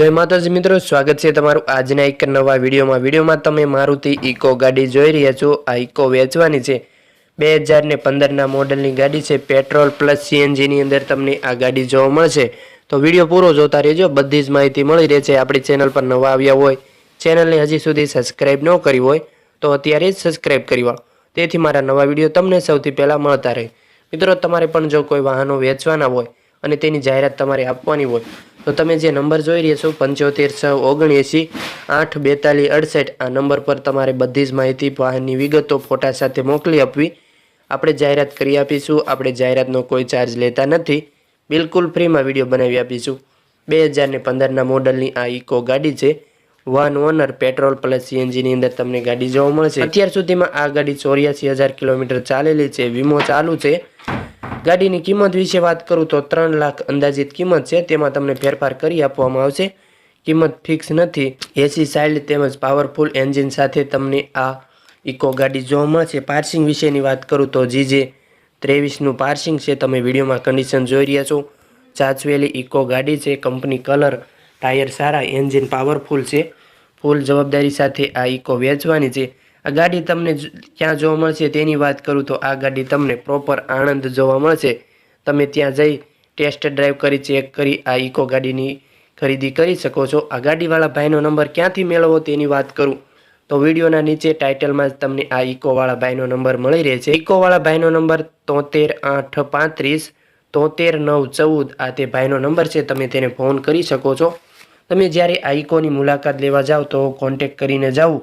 જય માતાજી મિત્રો, સ્વાગત છે તમારું આજના એક નવા વિડીયોમાં. વિડીયોમાં તમે મારુતિ ઇકો ગાડી જોઈ રહ્યા છો. આ ઇકો વેચવાની છે. બે હજારને પંદરના મોડલની ગાડી છે. પેટ્રોલ પ્લસ સીએનજીની અંદર તમને આ ગાડી જોવા મળશે. તો વીડિયો પૂરો જોતા રહેજો. બધી જ માહિતી મળી રહે છે આપણી ચેનલ પર નવા આવ્યા હોય, ચેનલને હજી સુધી સબસ્ક્રાઇબ ન કરી હોય, તો અત્યારે જ સબસ્ક્રાઇબ કરી વાળો તેથી મારા નવા વીડિયો તમને સૌથી પહેલાં મળતા રહે. મિત્રો, તમારે પણ જો કોઈ વાહનો વેચવાના હોય અને તેની જાહેરાત તમારે આપવાની હોય તો તમે જે નંબર જોઈ રહ્યા છો, પંચોતેર છ ઓગણએંસી, આઠ બેતાલીસ અડસઠ, આ નંબર પર તમારે બધી જ માહિતી વાહનની વિગતો ફોટા સાથે મોકલી આપવી. આપણે જાહેરાત કરી આપીશું, આપણે જાહેરાતનો કોઈ ચાર્જ લેતા નથી. બિલકુલ ફ્રીમાં વીડિયો બનાવી આપીશું. બે હજારને પંદરના મોડલની આ ઇકો ગાડી છે. વન ઓનર પેટ્રોલ પ્લસ સીએનજીની અંદર તમને ગાડી જોવા મળશે. અત્યાર સુધીમાં આ ગાડી ચોર્યાસી હજાર કિલોમીટર ચાલેલી છે, વીમો ચાલુ છે. ગાડીની કિંમત વિશે વાત કરું તો ત્રણ લાખ અંદાજિત કિંમત છે. તેમાં તમને ફેરફાર કરી આપવામાં આવશે. કિંમત ફિક્સ નથી. એસી સાઇડ તેમજ પાવરફુલ એન્જિન સાથે તમને આ ઇકો ગાડી જોવા મળશે. પાર્સિંગ વિશેની વાત કરું તો જીજે ત્રેવીસનું પાર્સિંગ છે. તમે વિડીયોમાં કન્ડિશન જોઈ રહ્યા છો. ચાચવેલી ઇકો ગાડી છે. કંપની કલર ટાયર સારા એન્જિન પાવરફુલ છે. ફૂલ જવાબદારી સાથે આ ઇકો વેચવાની છે. આ ગાડી તમને ક્યાં જોવા મળશે, તેની વાત કરું તો આ ગાડી તમને પ્રોપર આણંદ જોવા મળશે. તમે ત્યાં જઈ ટેસ્ટ ડ્રાઈવ કરી ચેક કરી, આ ઇકો ગાડીની ખરીદી કરી શકો છો. આ ગાડીવાળા ભાઈનો નંબર ક્યાંથી મેળવવો તેની વાત કરું. તો વિડીયોના નીચે ટાઇટલમાં જ તમને આ ઇકોવાળા ભાઈનો નંબર મળી રહે છે ઇકોવાળા ભાઈનો નંબર તોતેર આઠ પાંત્રીસ, તોતેર નવ ચૌદ આ તે ભાઈનો નંબર છે. તમે તેને ફોન કરી શકો છો. તમે જ્યારે આ ઇકોની મુલાકાત લેવા જાઓ તો કોન્ટેક કરીને જાઓ.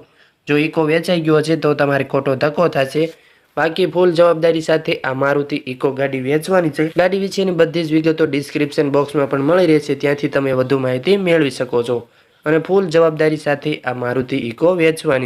જો ઇકો વેચાઈ ગયો છે, તો તમારે ખોટો ધક્કો થશે. બાકી ફૂલ જવાબદારી સાથે આ મારુતિ ઇકો ગાડી વેચવાની છે. ગાડી વિશેની બધી જ વિગતો ડિસ્ક્રિપ્શન બોક્સમાં પણ મળી રહેશે, ત્યાંથી તમે વધુ માહિતી મેળવી શકો છો. અને ફૂલ જવાબદારી સાથે આ મારુતિ ઇકો વેચવાની છે.